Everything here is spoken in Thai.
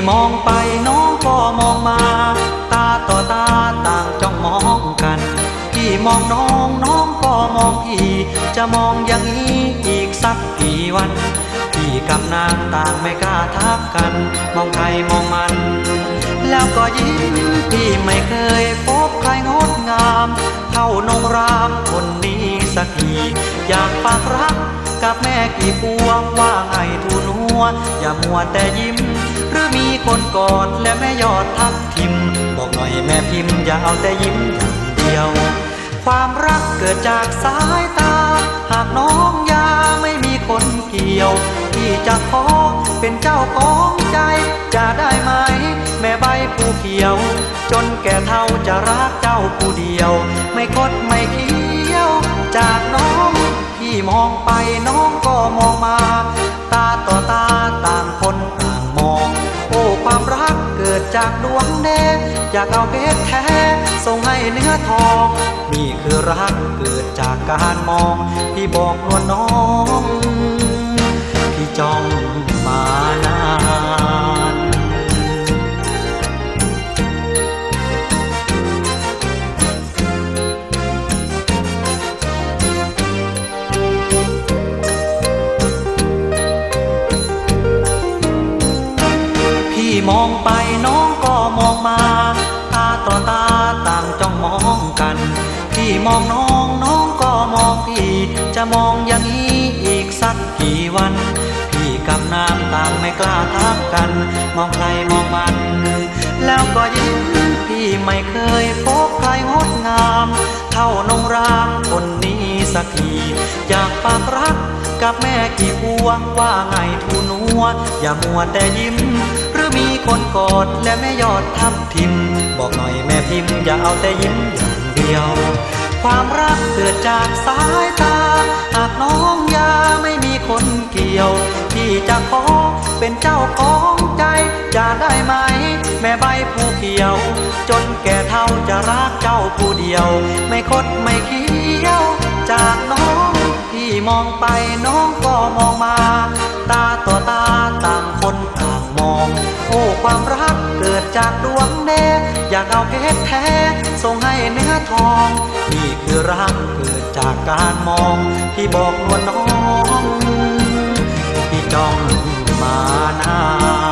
พี่มองไปน้องก็มองมา ตาต่อตาต่างจ้องมองกัน พี่มองน้องน้องก็มองพี่ จะมองอย่างนี้อีกสักกี่วัน พี่กับนางต่างไม่กล้าทักกัน มองใครมองมัน แล้วก็ยิ้มพี่ไม่เคยพบใครงดงาม เท่านงรามคนนี้สักทีอยากฝากรักกับแม่กี่พวงว่าไงทูนัวอย่ามัวแต่ยิ้ม หรือมีคนกอดและแม่ยอดทักทิม บอกหน่อยแม่พิมพ์อย่าเอาแต่ยิ้มอย่างเดียว ความรักเกิดจากสายตา หากน้องยาไม่มีคนเกี่ยวที่จะขอเป็นเจ้าของใจ จะได้ไหม แม่ใบผู้เขียว จนแก่เท่าจะรักเจ้าผู้เดียว ไม่คดไม่เคี้ยว จากน้อง พี่มองไปน้องก็มองมา ตาต่อต จากดวงแดงอยากเอาเพชรแท้ ส่งให้เนื้อทอง นี่คือรักเกิดจากการมอง ที่บอกนวลน้องที่จ้องมานานพี่มองไปน้อง มา ตาต่อตาต่างจ้องมองกัน พี่มองน้องน้องก็มองพี่ จะมองอย่างนี้อีกสักกี่วัน พี่กับนางต่างไม่กล้าทักกัน มองใครมองมัน แล้วก็ยิ้มพี่ไม่เคยพบใครงดงาม เท่านงรามคนนี้สักทีอยากฝากรักกับแม่กี่พวงว่าไงทูนัว อย่ามัวแต่ยิ้ม คนกอดและแม่ยอดทับทิม บอกหน่อยแม่พิมพ์อย่าเอาแต่ยิ้มอย่างเดียว ความรักเกิดจากสายตา หากน้องยาไม่มีคนเกี่ยวที่จะขอเป็นเจ้าของใจจะได้ไหม แม่ใบผู้เขียว จนแก่เท่าจะรักเจ้าผู้เดียว ไม่คดไม่เคี้ยว จากน้อง พี่มองไปน้องก็มองมา ตา จากดวงแดอยากเอาเพชรแท้ส่งให้เนื้อทอง นี่คือร่างเกิดจากการมอง ที่บอกนวลน้อง ที่จ้องมานาน